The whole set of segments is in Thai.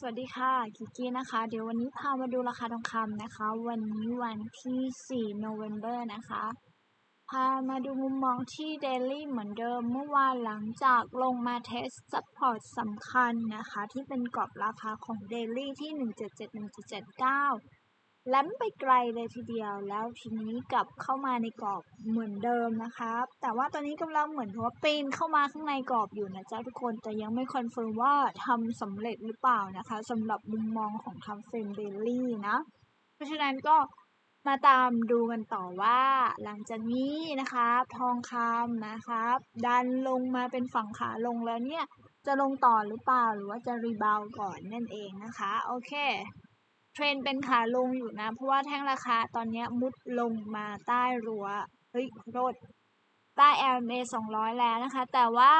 สวัสดีค่ะกิกกี้นะคะ เดี๋ยววันนี้พามาดูราคาทองคำนะคะ วันนี้วันที่ 4 November นะคะ พามาดูมุมมองที่ Daily เหมือนเดิม เมื่อวานหลังจากลงมาเทสซัพพอร์ตสำคัญนะคะ ที่เป็นกรอบราคาของ Daily ที่ 177-179 ล้ำไปไกลเลยทีเดียว แล้วทีนี้กลับเข้ามาในกรอบเหมือนเดิมนะคะแต่ว่าตอนนี้กำลังเหมือนว่าปีนเข้ามาข้างในกรอบอยู่นะจ๊ะทุกคนแต่ยังไม่คอนเฟิร์มว่าทำสำเร็จหรือเปล่านะคะสำหรับมุมมองของทำเฟรมเดลี่นะ เพราะฉะนั้นก็มาตามดูกันต่อว่าหลังจากนี้นะคะทองคำนะครับ ดันลงมาเป็นฝั่งขาลงแล้วเนี่ย จะลงต่อหรือเปล่าหรือว่าจะรีบาวก่อนนั่นเองนะคะ โอเค ทรนเป็นขาลงอยู่นะ เพราะว่าแท่งราคาตอนนี้มุดลงมาใต้รั้วเฮ้ยโทษใต้ LMA 200 แล้วนะคะ แต่ว่า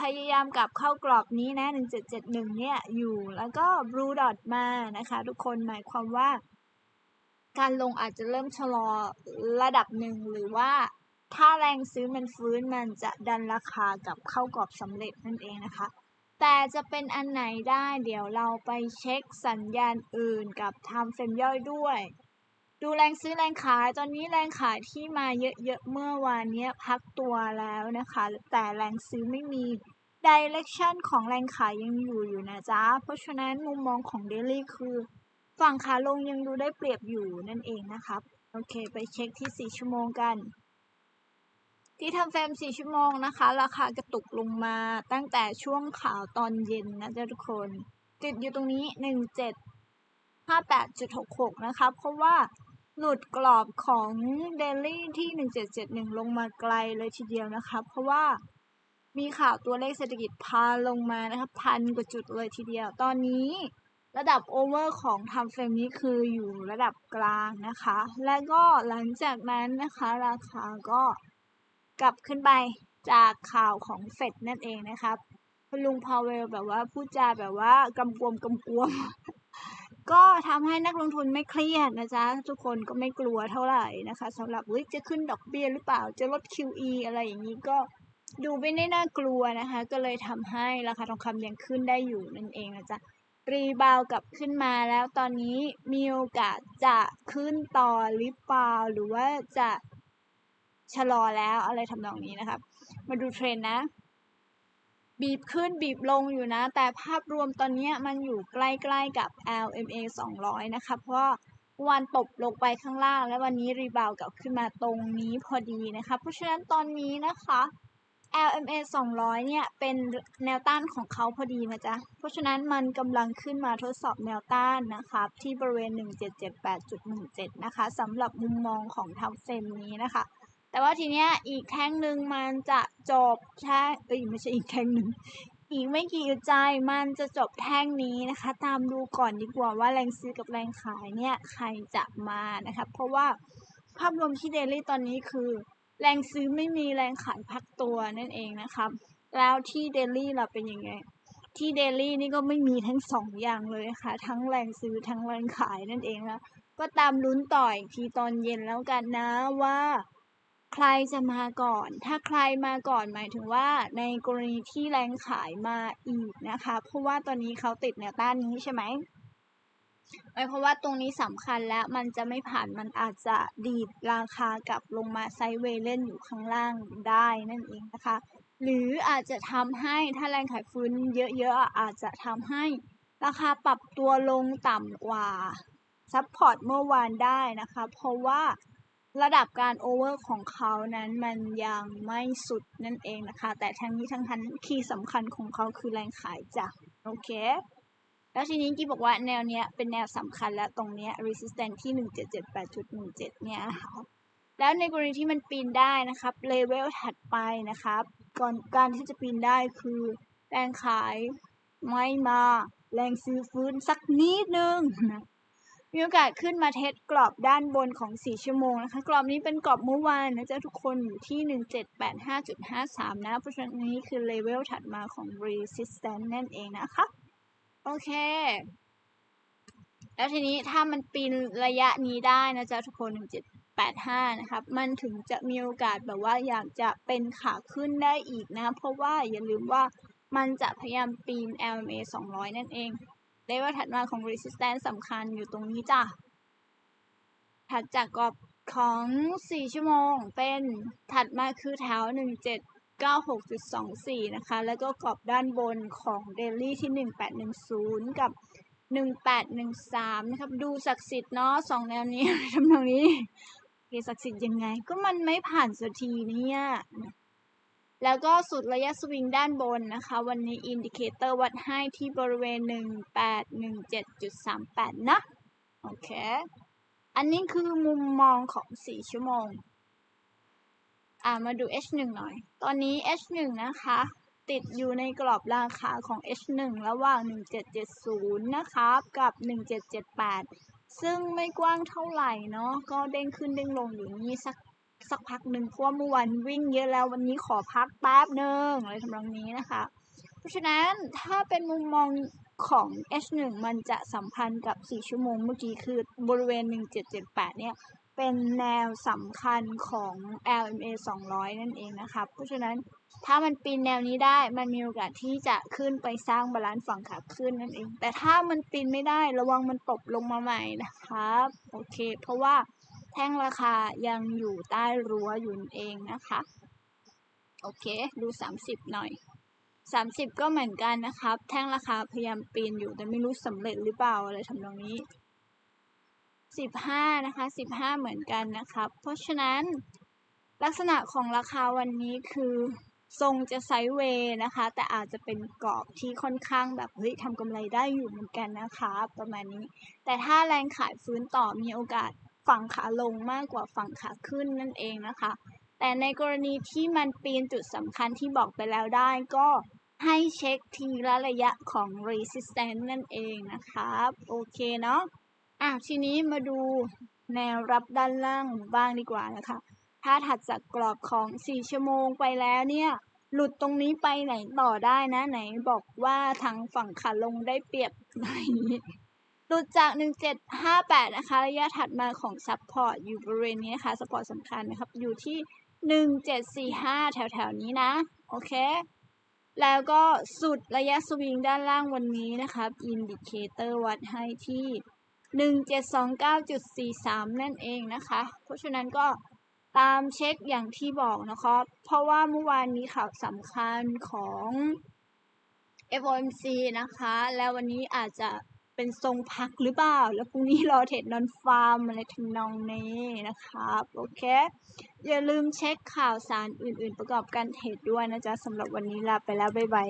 พยายามกลับเข้ากรอบนี้นะ 1771 เนี่ยอยู่แล้วก็ blue dot มานะคะ ทุกคนหมายความว่า การลงอาจจะเริ่มชะลอระดับหนึ่งหรือว่าถ้าแรงซื้อมันฟื้นมันจะดันราคากับเข้ากรอบสำเร็จนั่นเองนะคะ แต่จะเป็นอันไหนได้เดี๋ยวเราไปเช็คสัญญาณอื่นกับทำเฟรมย่อยด้วย ดูแรงซื้อแรงขายตอนนี้แรงขายที่มาเยอะๆเมื่อวานนี้พักตัวแล้วนะคะ แต่แรงซื้อไม่มีดิเรกชันของแรงขายยังอยู่อยู่นะจ๊ะ เพราะฉะนั้นมุมมองของเดลี่คือฝั่งขาลงยังดูได้เปรียบอยู่นั่นเองนะครับ โอเค ไปเช็คที่ 4 ชั่วโมงกัน ที่ทำเฟรม4ชั่วโมงนะคะ ราคากระตุกลงมาตั้งแต่ช่วงข่าวตอนเย็นนะจ๊ะทุกคน ติดอยู่ตรงนี้ 1758.66 นะคะ เพราะว่าหลุดกรอบของเดลี่ที่ 1771 ลงมาไกลเลยทีเดียวนะคะ เพราะว่ามีข่าวตัวเลขเศรษฐกิจพาลงมานะครับพันกว่าจุดเลยทีเดียว ตอนนี้ระดับโอเวอร์ของทำเฟรมนี้คืออยู่ระดับกลางนะคะ และก็หลังจากนั้นนะคะ ราคาก็ กลับขึ้นไปจากข่าวของเฟดนั่นเองนะครับคุณลุงพาวเวลแบบว่าพูดจาแบบว่ากำกวมกำกวม ก็ทำให้นักลงทุนไม่เครียดนะจ๊ะ ทุกคนก็ไม่กลัวเท่าไหร่นะคะสำหรับจะขึ้นดอกเบี้ยหรือเปล่าจะลด QE อะไรอย่างนี้ก็ดูไม่ได้น่ากลัวนะคะ ก็เลยทำให้ราคาทองคำยังขึ้นได้อยู่นั่นเองนะจ๊ะรีบาวกลับขึ้นมาแล้วตอนนี้มีโอกาสจะขึ้นต่อหรือเปล่าหรือว่าจะ ชะลอแล้วอะไรทำนองนี้นะครับ มาดูเทรนนะ บีบขึ้นบีบลงอยู่นะ แต่ภาพรวมตอนนี้มันอยู่ใกล้ๆกับ LMA 200 นะคะเพราะวันตบลงไปข้างล่าง แล้ววันนี้รีบาวกลับขึ้นมาตรงนี้พอดีนะคะ เพราะฉะนั้นตอนนี้นะคะ LMA 200 เนี่ย เป็นแนวต้านของเขาพอดีนะจ๊ะ เพราะฉะนั้นมันกำลังขึ้นมาทดสอบแนวต้านนะคะที่บริเวณ 1778.17 นะคะสำหรับมุมมองของทำเฟรมนี้นะคะ แต่ว่าทีเนี้ยอีกแท่งหนึ่งมันจะจบแท่งเอ้ยไม่ใช่อีกแท่งหนึ่งอีกไม่กี่ใจมันจะจบแท่งนี้นะคะ ตามดูก่อนดีกว่าว่าแรงซื้อกับแรงขายเนี่ยใครจะมานะคะเพราะว่าภาพรวมที่เดลี่ตอนนี้คือ แรงซื้อไม่มีแรงขายพักตัวนั่นเองนะครับแล้วที่เดลี่เราเป็นยังไงที่เดลี่นี่ก็ไม่มีทั้งสองอย่างเลยค่ะ ทั้งแรงซื้อทั้งแรงขายนั่นเองนะก็ตามลุ้นต่ออีกทีตอนเย็นแล้วกันนะว่า ใครจะมาก่อน ถ้าใครมาก่อนหมายถึงว่าในกรณีที่แรงขายมาอีกนะคะ เพราะว่าตอนนี้เขาติดแนวต้านนี้ใช่ไหมหมายความว่าตรงนี้สำคัญแล้วมันจะไม่ผ่านมันอาจจะดีดราคากลับลงมาไซเวย์เล่นอยู่ข้างล่างได้นั่นเองนะคะ หรืออาจจะทำให้ถ้าแรงขายฟื้นเยอะๆอาจจะทำให้ราคาปรับตัวลงต่ำกว่าซัพพอร์ตเมื่อวานได้นะคะ เพราะว่า ระดับการโอเวอร์ของเขานั้นมันยังไม่สุดนั่นเองนะคะ แต่ทั้งนี้ทั้งนั้นคีย์สำคัญของเขาคือแรงขายจ้ะโอเค แล้วทีนี้กี้บอกว่าแนวเนี้ยเป็นแนวสำคัญและตรงเนี้ย resistance ที่ 1778.17 เนี่ยนะคะแล้วในกรณีที่มันปีนได้นะครับเลเวลถัดไปนะครับ ก่อนการที่จะปีนได้คือแรงขายไม่มาแรงซื้อฟื้นสักนิดนึงนะ มีโอกาสขึ้นมาเทสกรอบด้านบนของ 4 ชั่วโมงนะคะ กรอบนี้เป็นกรอบเมื่อวานนะจ๊ะทุกคนอยู่ที่ 1785.53 นะ เพราะฉะนั้นนี้คือเลเวลถัดมาของ resistance นั่นเองนะคะ โอเค แล้วทีนี้ถ้ามันปีนระยะนี้ได้นะจ๊ะทุกคน 1785 นะครับ มันถึงจะมีโอกาสแบบว่าอยากจะเป็นขาขึ้นได้อีกนะ เพราะว่าอย่าลืมว่ามันจะพยายามปีน LMA 200 นั่นเอง เลเวลถัดมาของ resistance สำคัญอยู่ตรงนี้จ้ะ ถัดจากกรอบของ 4 ชั่วโมงเป็นถัดมาคือแถว 1796.24 นะคะ แล้วก็กรอบด้านบนของเดลี่ที่ 1810 กับ 1813 นะครับ ดูศักดิ์สิทธิ์เนาะสองแนวนี้ทำตรงนี้เกศักดิ์สิทธิ์ยังไง ก็มันไม่ผ่านสักทีเนี่ย แล้วก็สุดระยะสวิงด้านบนนะคะ วันนี้อินดิเคเตอร์วัดให้ที่บริเวณ 1817.38 นะ โอเค อันนี้คือมุมมองของ 4 ชั่วโมง อ่ามาดู H1 หน่อย ตอนนี้ H1 นะคะ ติดอยู่ในกรอบราคาของ H1 ระหว่าง 1770 นะครับ กับ 1778 ซึ่งไม่กว้างเท่าไหร่เนาะก็เด้งขึ้นเด้งลงอยู่นี่สัก สักพักหนึ่งเพราะว่าเมื่อวันวิ่งเยอะแล้ววันนี้ขอพักแป๊บหนึ่งอะไรทำนองนี้นะคะ เพราะฉะนั้นถ้าเป็นมุมมองของ H1 มันจะสัมพันธ์กับ 4 ชั่วโมงเมื่อกี้คือบริเวณ 1778 เนี่ย เป็นแนวสำคัญของ LMA 200 นั่นเองนะคะ เพราะฉะนั้นถ้ามันปีนแนวนี้ได้มันมีโอกาสที่จะขึ้นไปสร้างบาลานซ์ฝั่งขาขึ้นนั่นเอง แต่ถ้ามันปีนไม่ได้ระวังมันตกลงมาใหม่นะครับ โอเค เพราะว่า แท่งราคายังอยู่ใต้รั้วอยู่นั่นเองนะคะ โอเค ดู 30 หน่อย 30 ก็เหมือนกันนะครับ แท่งราคาพยายามปีนอยู่แต่ไม่รู้สำเร็จหรือเปล่าอะไรทำนองนี้ 15 นะคะ 15 เหมือนกันนะครับ เพราะฉะนั้นลักษณะของราคาวันนี้คือ ทรงจะไซด์เวย์นะคะ แต่อาจจะเป็นกรอบที่ค่อนข้างแบบเฮ้ยทำกำไรได้อยู่เหมือนกันนะคะ ประมาณนี้ แต่ถ้าแรงขายฟื้นต่อมีโอกาส ฝั่งขาลงมากกว่าฝั่งขาขึ้นนั่นเองนะคะ แต่ในกรณีที่มันปีนจุดสำคัญที่บอกไปแล้วได้ก็ให้เช็คทีละระยะของ resistance นั่นเองนะครับ โอเคเนาะอะทีนี้มาดูแนวรับด้านล่างบ้างดีกว่านะคะ ถ้าถัดจากกรอบของ 4 ชั่วโมงไปแล้วเนี่ย หลุดตรงนี้ไปไหนต่อได้นะ ไหนบอกว่าทางฝั่งขาลงได้เปรียบไหน หลุดจาก 1758 นะคะ ระยะถัดมาของซัพพอร์ตอยู่บริเวณนี้นะคะซัพพอร์ตสำคัญนะครับ อยู่ที่ 1745 แถวๆนี้นะ โอเค แล้วก็สุดระยะสวิงด้านล่างวันนี้นะครับ อินดิเคเตอร์วัดให้ที่ 1729.43 นั่นเองนะคะ เพราะฉะนั้นก็ตามเช็คอย่างที่บอกนะครับ เพราะว่าเมื่อวานมีข่าวสำคัญของ FOMC นะคะ แล้ววันนี้อาจจะ เป็นทรงพักหรือเปล่า แล้วพรุ่งนี้รอเทรดนอนฟาร์มอะไรทำนองนี้นะครับ โอเค อย่าลืมเช็คข่าวสารอื่น ๆ ประกอบการเทรดด้วยนะจ๊ะสำหรับวันนี้ลาไปแล้ว บ๊ายบาย